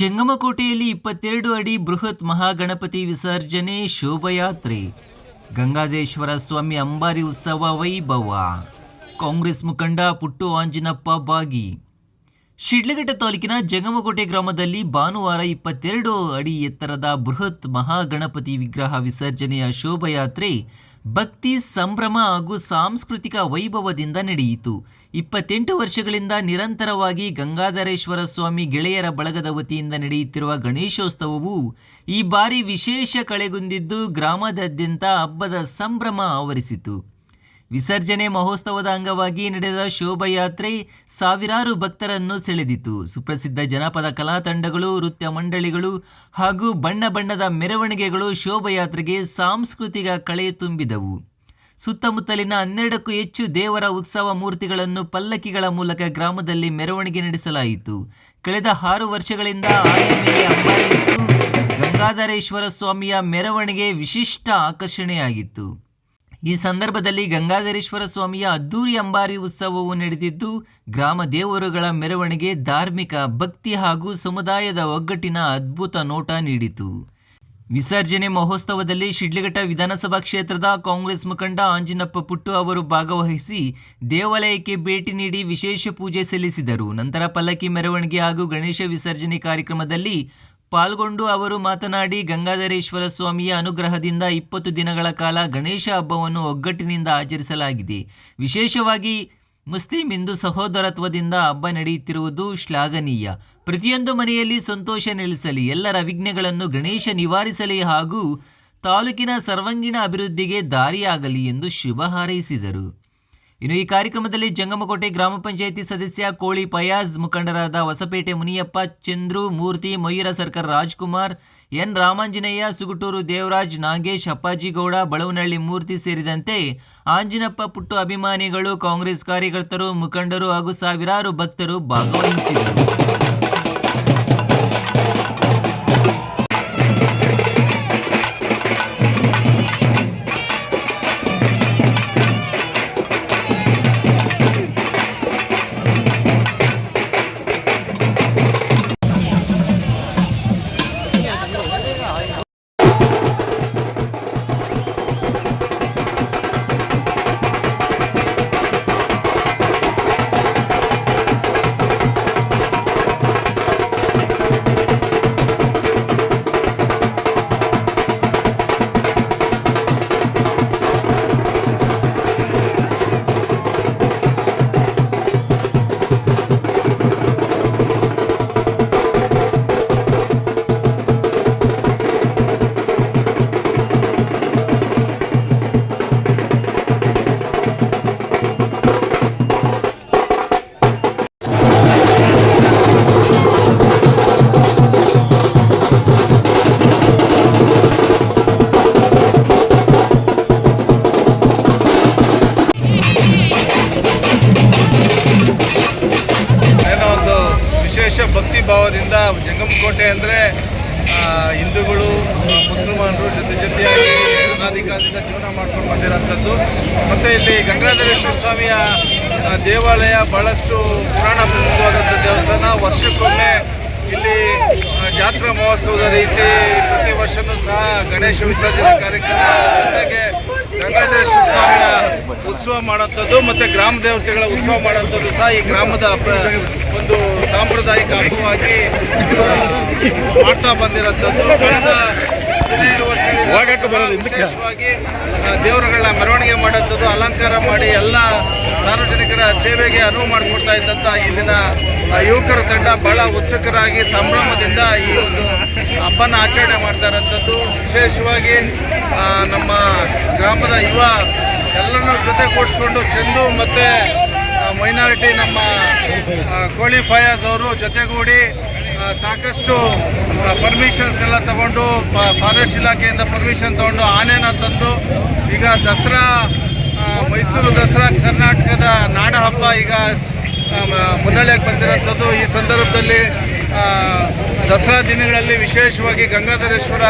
ಜಂಗಮಕೋಟೆಯಲ್ಲಿ ಇಪ್ಪತ್ತೆರಡು ಅಡಿ ಬೃಹತ್ ಮಹಾಗಣಪತಿ ವಿಸರ್ಜನೆ ಶೋಭಯಾತ್ರೆ. ಗಂಗಾದೇಶ್ವರ ಸ್ವಾಮಿ ಅಂಬಾರಿ ಉತ್ಸವ ವೈಭವ. ಕಾಂಗ್ರೆಸ್ ಮುಖಂಡ ಪುಟ್ಟು ಆಂಜಿನಪ್ಪ ಬಾಗಿ. ಶಿಡ್ಲಘಟ್ಟ ತಾಲೂಕಿನ ಜಂಗಮಕೋಟೆ ಗ್ರಾಮದಲ್ಲಿ ಭಾನುವಾರ ಇಪ್ಪತ್ತೆರಡು ಅಡಿ ಎತ್ತರದ ಬೃಹತ್ ಮಹಾಗಣಪತಿ ವಿಗ್ರಹ ವಿಸರ್ಜನೆಯ ಶೋಭಯಾತ್ರೆ ಭಕ್ತಿ, ಸಂಭ್ರಮ ಹಾಗೂ ಸಾಂಸ್ಕೃತಿಕ ವೈಭವದಿಂದ ನಡೆಯಿತು. ಇಪ್ಪತ್ತೆಂಟು ವರ್ಷಗಳಿಂದ ನಿರಂತರವಾಗಿ ಗಂಗಾಧರೇಶ್ವರ ಸ್ವಾಮಿ ಗೆಳೆಯರ ಬಳಗದ ವತಿಯಿಂದ ನಡೆಯುತ್ತಿರುವ ಗಣೇಶೋತ್ಸವವು ಈ ಬಾರಿ ವಿಶೇಷ ಕಳೆಗುಂದಿದ್ದು ಗ್ರಾಮದಾದ್ಯಂತ ಹಬ್ಬದ ಸಂಭ್ರಮ ಆವರಿಸಿತು. ವಿಸರ್ಜನೆ ಮಹೋತ್ಸವದ ಅಂಗವಾಗಿ ನಡೆದ ಶೋಭಯಾತ್ರೆ ಸಾವಿರಾರು ಭಕ್ತರನ್ನು ಸೆಳೆದಿತು. ಸುಪ್ರಸಿದ್ಧ ಜನಪದ ಕಲಾ ತಂಡಗಳು, ನೃತ್ಯ ಮಂಡಳಿಗಳು ಹಾಗೂ ಬಣ್ಣ ಬಣ್ಣದ ಮೆರವಣಿಗೆಗಳು ಶೋಭಯಾತ್ರೆಗೆ ಸಾಂಸ್ಕೃತಿಕ ಕಳೆ ತುಂಬಿದವು. ಸುತ್ತಮುತ್ತಲಿನ ಹನ್ನೆರಡಕ್ಕೂ ಹೆಚ್ಚು ದೇವರ ಉತ್ಸವ ಮೂರ್ತಿಗಳನ್ನು ಪಲ್ಲಕ್ಕಿಗಳ ಮೂಲಕ ಗ್ರಾಮದಲ್ಲಿ ಮೆರವಣಿಗೆ ನಡೆಸಲಾಯಿತು. ಕಳೆದ ಆರು ವರ್ಷಗಳಿಂದ ಗಂಗಾಧರೇಶ್ವರ ಸ್ವಾಮಿಯ ಮೆರವಣಿಗೆ ವಿಶಿಷ್ಟ ಆಕರ್ಷಣೆಯಾಗಿತ್ತು. ಈ ಸಂದರ್ಭದಲ್ಲಿ ಗಂಗಾಧರೇಶ್ವರ ಸ್ವಾಮಿಯ ಅದ್ದೂರಿ ಅಂಬಾರಿ ಉತ್ಸವವು ನಡೆದಿದ್ದು, ಗ್ರಾಮ ದೇವರುಗಳ ಮೆರವಣಿಗೆ ಧಾರ್ಮಿಕ, ಭಕ್ತಿ ಹಾಗೂ ಸಮುದಾಯದ ಒಗ್ಗಟ್ಟಿನ ಅದ್ಭುತ ನೋಟ ನೀಡಿತು. ವಿಸರ್ಜನೆ ಮಹೋತ್ಸವದಲ್ಲಿ ಶಿಡ್ಲಘಟ್ಟ ವಿಧಾನಸಭಾ ಕ್ಷೇತ್ರದ ಕಾಂಗ್ರೆಸ್ ಮುಖಂಡ ಆಂಜಿನಪ್ಪ ಪುಟ್ಟು ಅವರು ಭಾಗವಹಿಸಿ ದೇವಾಲಯಕ್ಕೆ ಭೇಟಿ ನೀಡಿ ವಿಶೇಷ ಪೂಜೆ ಸಲ್ಲಿಸಿದರು. ನಂತರ ಪಲ್ಲಕ್ಕಿ ಮೆರವಣಿಗೆ ಹಾಗೂ ಗಣೇಶ ವಿಸರ್ಜನೆ ಕಾರ್ಯಕ್ರಮದಲ್ಲಿ ಪಾಲ್ಗೊಂಡು ಅವರು ಮಾತನಾಡಿ, ಗಂಗಾಧರೇಶ್ವರ ಸ್ವಾಮಿಯ ಅನುಗ್ರಹದಿಂದ ಇಪ್ಪತ್ತು ದಿನಗಳ ಕಾಲ ಗಣೇಶ ಹಬ್ಬವನ್ನು ಒಗ್ಗಟ್ಟಿನಿಂದ ಆಚರಿಸಲಾಗಿದೆ. ವಿಶೇಷವಾಗಿ ಮುಸ್ಲಿಂ ಹಿಂದೂ ಸಹೋದರತ್ವದಿಂದ ಹಬ್ಬ ನಡೆಯುತ್ತಿರುವುದು ಶ್ಲಾಘನೀಯ. ಪ್ರತಿಯೊಂದು ಮನೆಯಲ್ಲಿ ಸಂತೋಷ ನೆಲೆಸಲಿ, ಎಲ್ಲರ ವಿಘ್ನಗಳನ್ನು ಗಣೇಶ ನಿವಾರಿಸಲಿ ಹಾಗೂ ತಾಲೂಕಿನ ಸರ್ವಾಂಗೀಣ ಅಭಿವೃದ್ಧಿಗೆ ದಾರಿಯಾಗಲಿ ಎಂದು ಶುಭ ಹಾರೈಸಿದರು. ಇನ್ನು ಈ ಕಾರ್ಯಕ್ರಮದಲ್ಲಿ ಜಂಗಮಕೋಟೆ ಗ್ರಾಮ ಪಂಚಾಯಿತಿ ಸದಸ್ಯ ಕೋಳಿ ಪಯಾಜ್ ಮುಖಂಡರಾದ ಹೊಸಪೇಟೆ ಮುನಿಯಪ್ಪ, ಚಂದ್ರು, ಮೂರ್ತಿ, ಮೊಯ್ಯರ ಸರ್ಕಾರ ರಾಜ್ಕುಮಾರ್, ಎನ್ ರಾಮಾಂಜನೇಯ, ಸುಗುಟೂರು ದೇವರಾಜ್, ನಾಗೇಶ್, ಅಪ್ಪಾಜಿಗೌಡ, ಬಳವನಹಳ್ಳಿ ಮೂರ್ತಿ ಸೇರಿದಂತೆ ಆಂಜಿನಪ್ಪ ಪುಟ್ಟು ಅಭಿಮಾನಿಗಳು, ಕಾಂಗ್ರೆಸ್ ಕಾರ್ಯಕರ್ತರು, ಮುಖಂಡರು ಹಾಗೂ ಸಾವಿರಾರು ಭಕ್ತರು ಭಾಗವಹಿಸಿದರು. ಭಕ್ತಿ ಭಾವದಿಂದ ಜಂಗಮಕೋಟೆ ಅಂದರೆ ಹಿಂದೂಗಳು, ಮುಸಲ್ಮಾನರು ಜೊತೆ ಜೊತೆಯಾಗಿ ಅನಾದಿ ಕಾಲದಿಂದ ಜೀವನ ಮಾಡ್ಕೊಂಡು ಬಂದಿರೋಂಥದ್ದು ಮತ್ತು ಇಲ್ಲಿ ಗಂಗಾಧರೇಶ್ವರ ಸ್ವಾಮಿಯ ದೇವಾಲಯ ಭಾಳಷ್ಟು ಪುರಾಣ ಪ್ರಸಿದ್ಧವಾದಂಥ ದೇವಸ್ಥಾನ. ವರ್ಷಕ್ಕೊಮ್ಮೆ ಇಲ್ಲಿ ಜಾತ್ರಾ ಮಹೋತ್ಸವದ ರೀತಿ ಪ್ರತಿ ವರ್ಷವೂ ಸಹ ಗಣೇಶ ವಿಸರ್ಜನೆ ಕಾರ್ಯಕ್ರಮ ಜೊತೆಗೆ ಗಂಗಾಧರೇಶ್ವರ ಸ್ವಾಮಿಯ ಉತ್ಸವ ಮಾಡುವಂಥದ್ದು ಮತ್ತು ಗ್ರಾಮ ದೇವತೆಗಳ ಉತ್ಸವ ಮಾಡುವಂಥದ್ದು ಸಹ ಈ ಗ್ರಾಮದ ಒಂದು ಸಾಂಪ್ರದಾಯಿಕ ಆ, ಮಾಡ್ತಾ ಬಂದಿರೋಂಥದ್ದು ಕಳೆದ ಹದಿನೈದು ವರ್ಷಗಳಿಂದ ವಿಶೇಷವಾಗಿ ದೇವರುಗಳನ್ನ ಮೆರವಣಿಗೆ ಮಾಡೋಂಥದ್ದು ಅಲಂಕಾರ ಮಾಡಿ ಎಲ್ಲ ಸಾರ್ವಜನಿಕರ ಸೇವೆಗೆ ಅನುವು ಮಾಡಿಕೊಡ್ತಾ ಇದ್ದಂಥ ಇಲ್ಲಿನ ಯುವಕರ ತಂಡ ಬಹಳ ಉತ್ಸುಕರಾಗಿ ಸಂಭ್ರಮದಿಂದ ಈ ಒಂದು ಹಬ್ಬನ ಆಚರಣೆ ಮಾಡ್ತಾ ಇರೋಂಥದ್ದು ವಿಶೇಷವಾಗಿ ನಮ್ಮ ಗ್ರಾಮದ ಯುವ ಎಲ್ಲರನ್ನೂ ಜೊತೆ ಕೂಡಿಸ್ಕೊಂಡು ಚೆಂದು ಮತ್ತು ಮೈನಾರಿಟಿ ನಮ್ಮ ಕೋಳಿ ಫಯಾಜ್ ಅವರು ಜೊತೆಗೂಡಿ ಸಾಕಷ್ಟು ಪರ್ಮಿಷನ್ಸ್ ಎಲ್ಲ ತಗೊಂಡು ಫಾರೆಸ್ಟ್ ಇಲಾಖೆಯಿಂದ ಪರ್ಮಿಷನ್ ತಗೊಂಡು ಆನೆನ ತಂದು ಈಗ ದಸರಾ ಮೈಸೂರು ದಸರಾ ಕರ್ನಾಟಕದ ನಾಡ ಹಬ್ಬ ಈಗ ಆ, ಮ- ಬಂದಿರೋಂಥದ್ದು ಈ ಸಂದರ್ಭದಲ್ಲಿ ದಸರಾ ದಿನಗಳಲ್ಲಿ ವಿಶೇಷವಾಗಿ ಗಂಗಾಧರೇಶ್ವರ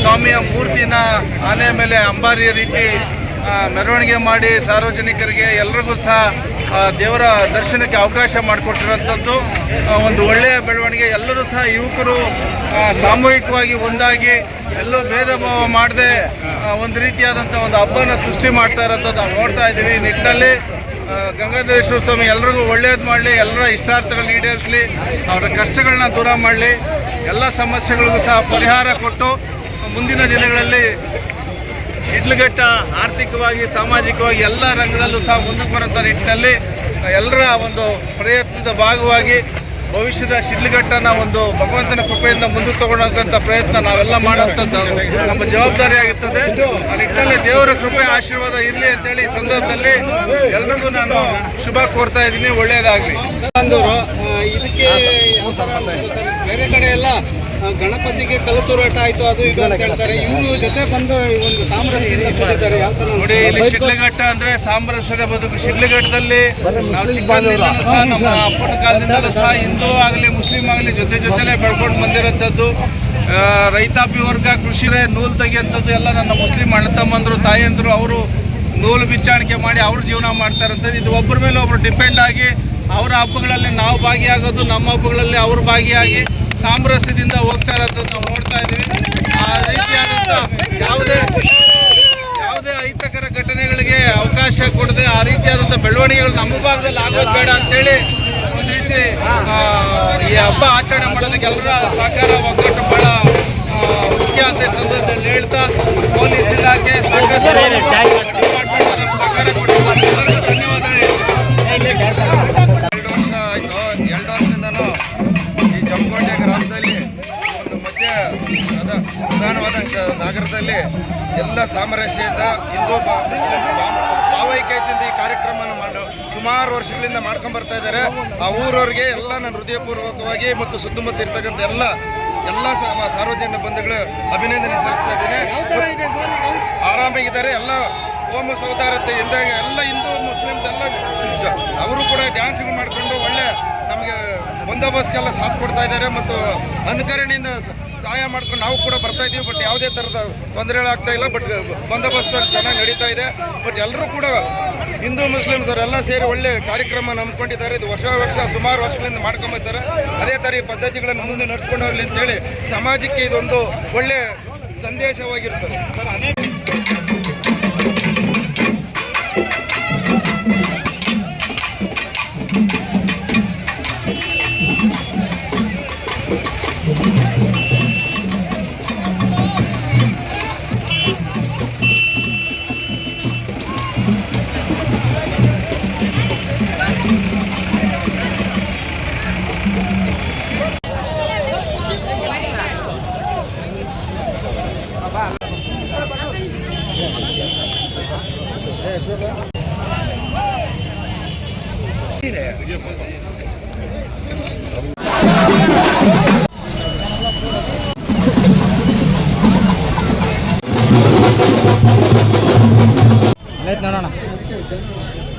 ಸ್ವಾಮಿಯ ಮೂರ್ತಿನ ಆನೆ ಮೇಲೆ ಅಂಬಾರಿಯ ರೀತಿ ಮೆರವಣಿಗೆ ಮಾಡಿ ಸಾರ್ವಜನಿಕರಿಗೆ ಎಲ್ರಿಗೂ ಸಹ ದೇವರ ದರ್ಶನಕ್ಕೆ ಅವಕಾಶ ಮಾಡಿಕೊಟ್ಟಿರೋಂಥದ್ದು ಒಂದು ಒಳ್ಳೆಯ ಬೆಳವಣಿಗೆ. ಎಲ್ಲರೂ ಸಹ ಯುವಕರು ಸಾಮೂಹಿಕವಾಗಿ ಒಂದಾಗಿ ಎಲ್ಲೂ ಭೇದ ಭಾವ ಮಾಡದೆ ಒಂದು ರೀತಿಯಾದಂಥ ಒಂದು ಹಬ್ಬನ ಸೃಷ್ಟಿ ಮಾಡ್ತಾ ಇರೋಂಥದ್ದು ನಾವು ನೋಡ್ತಾ ಇದ್ದೀವಿ. ನಿಟ್ಟಿನಲ್ಲಿ ಗಂಗಾಧರೇಶ್ವರ ಸ್ವಾಮಿ ಎಲ್ಲರಿಗೂ ಒಳ್ಳೇದು ಮಾಡಲಿ, ಎಲ್ಲರ ಇಷ್ಟಾರ್ಥಗಳನ್ನ ಈಡೇರಿಸಲಿ, ಅವರ ಕಷ್ಟಗಳನ್ನ ದೂರ ಮಾಡಲಿ, ಎಲ್ಲ ಸಮಸ್ಯೆಗಳಿಗೂ ಸಹ ಪರಿಹಾರ ಕೊಟ್ಟು ಮುಂದಿನ ದಿನಗಳಲ್ಲಿ ಶಿಡ್ಲಘಟ್ಟ ಆರ್ಥಿಕವಾಗಿ, ಸಾಮಾಜಿಕವಾಗಿ ಎಲ್ಲ ರಂಗದಲ್ಲೂ ಸಹ ಮುಂದಕ್ಕೆ ಬರುವಂಥ ನಿಟ್ಟಿನಲ್ಲಿ ಎಲ್ಲರ ಒಂದು ಪ್ರಯತ್ನದ ಭಾಗವಾಗಿ ಭವಿಷ್ಯದ ಶಿಡ್ಲಘಟ್ಟನ ಒಂದು ಭಗವಂತನ ಕೃಪೆಯಿಂದ ಮುಂದೆ ತಗೊಳ್ಳೋಂಥ ಪ್ರಯತ್ನ ನಾವೆಲ್ಲ ಮಾಡುವಂಥದ್ದು ನಮ್ಮ ಜವಾಬ್ದಾರಿ ಆಗಿರ್ತದೆ. ಆ ನಿಟ್ಟಿನಲ್ಲಿ ದೇವರ ಕೃಪೆ, ಆಶೀರ್ವಾದ ಇರಲಿ ಅಂತೇಳಿ ಸಂದರ್ಭದಲ್ಲಿ ಎಲ್ರಿಗೂ ನಾನು ಶುಭ ಕೋರ್ತಾ ಇದ್ದೀನಿ. ಒಳ್ಳೆಯದಾಗಲಿ. ಇದಕ್ಕೆ ಬೇರೆ ಕಡೆ ಎಲ್ಲ ಗಣಪತಿಗೆ ಕಲತೂರಾಟ ಆಯ್ತು ಅದು ಇದು ಅಂತ ಹೇಳ್ತಾರೆ. ಇವರು ಜೊತೆ ಬಂದು ಒಂದು ಸಾಮ್ರಾಜ್ಯ ನೋಡಿ ಇಲ್ಲಿ ಶಿಡ್ಲಘಟ್ಟ ಅಂದ್ರೆ ಸಾಮರಸ್ಯದ ಬದುಕು. ಶಿಡ್ಲಘಟ್ಟದಲ್ಲಿ ನಾವು ಚಿಕ್ಕಂದಿನಿಂದಲೂ ಸಹ ನಮ್ಮ ಅಪ್ಪನ ಕಾಲದಿಂದಲೂ ಸಹ ಹಿಂದೂ ಆಗಲಿ ಮುಸ್ಲಿಂ ಆಗಲಿ ಜೊತೆ ಜೊತೆಲೇ ಬೆಳ್ಕೊಂಡು ಬಂದಿರೋಂಥದ್ದು ರೈತಾಪಿ ವರ್ಗ ಕೃಷಿ ನೂಲು ತೆಗೆಯುವಂಥದ್ದು ಎಲ್ಲ ನನ್ನ ಮುಸ್ಲಿಂ ಅಣ್ಣ ತಮ್ಮಂದರು ತಾಯಂದರು ಅವರು ನೂಲು ಬಿಚ್ಚಾಣಿಕೆ ಮಾಡಿ ಅವ್ರ ಜೀವನ ಮಾಡ್ತಾ ಇರೋಂಥದ್ದು ಇದು ಒಬ್ಬರ ಮೇಲೆ ಒಬ್ರು ಡಿಪೆಂಡ್ ಆಗಿ ಅವರ ಹಬ್ಬಗಳಲ್ಲಿ ನಾವು ಭಾಗಿಯಾಗೋದು ನಮ್ಮ ಹಬ್ಬಗಳಲ್ಲಿ ಅವರು ಭಾಗಿಯಾಗಿ ಸಾಮರಸ್ಯದಿಂದ ಹೋಗ್ತಾ ಇರೋದನ್ನ ನಾವು ನೋಡ್ತಾ ಇದ್ದೀವಿ. ಆ ರೀತಿಯಾದಂತ ಯಾವುದೇ ಯಾವುದೇ ಅಹಿತಕರ ಘಟನೆಗಳಿಗೆ ಅವಕಾಶ ಕೊಡದೆ ಆ ರೀತಿಯಾದಂಥ ಬೆಳವಣಿಗೆಗಳು ನಮ್ಮ ಭಾಗದಲ್ಲಿ ಆಗೋದು ಬೇಡ ಅಂತೇಳಿ ಒಂದು ರೀತಿ ಈ ಹಬ್ಬ ಆಚರಣೆ ಮಾಡೋದಕ್ಕೆ ಎಲ್ಲರ ಸಹಕಾರ ಒಗ್ಗಟ್ಟು ಬಹಳ ಮುಖ್ಯ ಅಂತ ಸಂದರ್ಭದಲ್ಲಿ ಹೇಳ್ತಾ, ಪೊಲೀಸ್ ಇಲಾಖೆ ಸಾಕಷ್ಟು ಸಾಮರಸ್ಯದಿಂದ ಹಿಂದೂ ಬಾ ಮುಸ್ಲಿಮ್ ಭಾವೈಕ್ಯತೆಯಿಂದ ಈ ಕಾರ್ಯಕ್ರಮವನ್ನು ಮಾಡು ಸುಮಾರು ವರ್ಷಗಳಿಂದ ಮಾಡ್ಕೊಂಡು ಬರ್ತಾ ಇದ್ದಾರೆ. ಆ ಊರವ್ರಿಗೆ ಎಲ್ಲ ನಾನು ಹೃದಯಪೂರ್ವಕವಾಗಿ ಮತ್ತು ಸುತ್ತಮುತ್ತ ಇರ್ತಕ್ಕಂಥ ಎಲ್ಲ ಎಲ್ಲ ಸಾರ್ವಜನಿಕ ಬಂಧುಗಳು ಅಭಿನಂದನೆ ಸಲ್ಲಿಸ್ತಾ ಇದ್ದೀನಿ. ಆರಾಮಾಗಿದ್ದಾರೆ ಎಲ್ಲ ಹೋಮ ಸೌದಾರತೆ ಇದ್ದಾಗ ಎಲ್ಲ ಹಿಂದೂ ಮುಸ್ಲಿಮ್ಸ್ ಎಲ್ಲ ಅವರು ಕೂಡ ಡ್ಯಾನ್ಸ್ಗಳು ಮಾಡಿಕೊಂಡು ಒಳ್ಳೆ ನಮಗೆ ಬಂದೋಬಸ್ತ್ಗೆಲ್ಲ ಸಾಥ್ ಕೊಡ್ತಾ ಇದ್ದಾರೆ ಮತ್ತು ಅನುಕರಣೆಯಿಂದ ಸಹಾಯ ಮಾಡ್ಕೊಂಡು ನಾವು ಕೂಡ ಬರ್ತಾ ಇದ್ದೀವಿ ಬಟ್ ಯಾವುದೇ ಥರದ ತೊಂದರೆಗಳಾಗ್ತಾ ಇಲ್ಲ ಬಟ್ ಬಂದೋಬಸ್ತ್ ಚೆನ್ನಾಗಿ ನಡೀತಾ ಇದೆ. ಬಟ್ ಎಲ್ಲರೂ ಕೂಡ ಹಿಂದೂ ಮುಸ್ಲಿಮ್ಸ್ ಅವರೆಲ್ಲ ಸೇರಿ ಒಳ್ಳೆ ಕಾರ್ಯಕ್ರಮ ನಂಬ್ಕೊಂಡಿದ್ದಾರೆ. ಇದು ವರ್ಷ ವರ್ಷ, ಸುಮಾರು ವರ್ಷಗಳಿಂದ ಮಾಡ್ಕೊಂಬತ್ತಾರೆ ಅದೇ ಥರ ಈ ಪದ್ಧತಿಗಳನ್ನು ಮುಂದೆ ನಡೆಸ್ಕೊಂಡು ಹೋಗಲಿ ಅಂತೇಳಿ ಸಮಾಜಕ್ಕೆ ಇದೊಂದು ಒಳ್ಳೆ ಸಂದೇಶವಾಗಿರುತ್ತದೆ ನೋಡೋಣ.